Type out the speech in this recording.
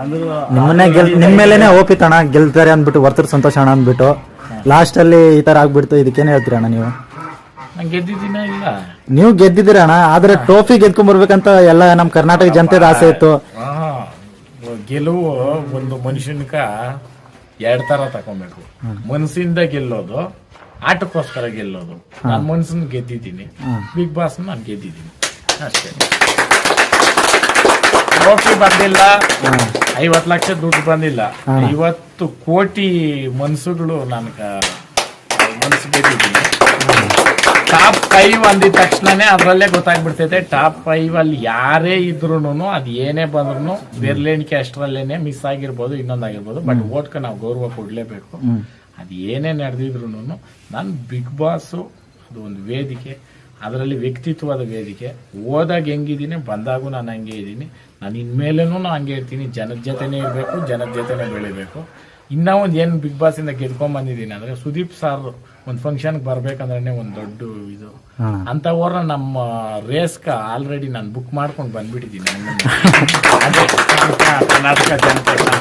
ಅಂದ್ರು ನಿಮ್ಮನ್ನೇ ಗೆಲ್ ನಿಮ್ಮ ಮೇಲೇನೆ ಓಪಿತ್ ಅಣ್ಣ ಗೆಲ್ತಾರೆ ಅಂದ್ಬಿಟ್ಟು ವರ್ತರ್ ಸಂತೋಷ ಅಣ್ಣ ಅಂದ್ಬಿಟ್ಟು. ಲಾಸ್ಟ್ ಅಲ್ಲಿ ಈ ತರ ಆಗ್ಬಿಡ್ತು ಇದಕ್ಕೇನೆ ಹೇಳ್ತೀರಾ ಅಣ್ಣ ನೀವು? ನಾನು ಗೆದ್ದಿದ್ದೀನ ಇಲ್ಲ? ನೀವು ಗೆದ್ದಿದ್ದೀರ ಅಣ್ಣ ಆದ್ರೆ ಟ್ರೋಫಿ ಗೆದ್ಕೊಂಡ್ ಬರ್ಬೇಕಂತ ಎಲ್ಲ ನಮ್ ಕರ್ನಾಟಕ ಜನತೆ ಆಸೆ ಇತ್ತು. ಆ, ಗೆಲುವು ಒಂದು ಮನುಷ್ಯನ್ಕ ಎರಡ್ ತರ ತಕೊಬೇಕು. ಮನಸ್ಸಿಂದ ಗೆಲ್ಲೋದು ಆಟಕ್ಕೋಸ್ಕರ ಗೆಲ್ಲೋದು. ನಾನು ಮನಸ್ಸನ್ನ ಗೆದ್ದಿದ್ದೀನಿ. ಬಿಗ್ ಬಾಸ್ ನಾನು ಗೆದ್ದಿದ್ದೀನಿ. ಅಷ್ಟೇ. ಟ್ರೋಫಿ ಬಂದಿಲ್ಲ ಐವತ್ತು ಲಕ್ಷ ದುಡ್ಡು ಬಂದಿಲ್ಲ. ಐವತ್ತು ಕೋಟಿ ಮನ್ಸುಗಳು ನಾನು ಮನ್ಸು ಗೆದ್ದಿದ್ದೀನಿ ಟಾಪ್ ಫೈವ್ ಅಂದಿದ ತಕ್ಷಣನೇ ಅದರಲ್ಲೇ ಗೊತ್ತಾಗ್ಬಿಡ್ತೈತೆ. ಟಾಪ್ ಫೈವ್ ಅಲ್ಲಿ ಯಾರೇ ಇದ್ರು ಅದು ಏನೇ ಬಂದ್ರು ಬೆರ್ಲೇಣಿಕೆ ಅಷ್ಟರಲ್ಲೇನೆ ಮಿಸ್ ಆಗಿರ್ಬೋದು ಇನ್ನೊಂದಾಗಿರ್ಬೋದು ಬಟ್ ಓಟ್ಕ ನಾವು ಗೌರವ ಕೊಡಲೇಬೇಕು. ಅದು ಏನೇ ನಡೆದಿದ್ರು ನಾನು ಬಿಗ್ ಬಾಸು ಅದು ಒಂದು ವೇದಿಕೆ. ಅದರಲ್ಲಿ ವ್ಯಕ್ತಿತ್ವದ ವೇದಿಕೆ. ಹೋದಾಗ ಹೆಂಗಿದ್ದೀನಿ ಬಂದಾಗೂ ನಾನು ಹಂಗೆ ಇದ್ದೀನಿ. ನಾನು ಇನ್ಮೇಲೇನೂ ನಾನು ಹಂಗೆ ಇರ್ತೀನಿ. ಜನದ ಜೊತೆನೇ ಇರಬೇಕು ಜನದ ಜೊತೆನೇ ಬೆಳಿಬೇಕು. ಇನ್ನೂ ಒಂದು ಏನು ಬಿಗ್ ಬಾಸಿಂದ ಇಂದ ಅಂದರೆ ಬಂದಿದ್ದೀನಿ ಅಂದ್ರೆ ಸುದೀಪ್ ಸಾರ್ ಒಂದು ಫಂಕ್ಷನ್ಗೆ ಬರಬೇಕಂದ್ರೆ ಒಂದು ದೊಡ್ಡ ಇದು. ಅಂಥವ್ರನ್ನ ನಮ್ಮ ರೇಸ್ಕ ಆಲ್ರೆಡಿ ನಾನು ಬುಕ್ ಮಾಡ್ಕೊಂಡು ಬಂದ್ಬಿಟ್ಟಿದ್ದೀನಿ. ಕರ್ನಾಟಕ ಜನತೆ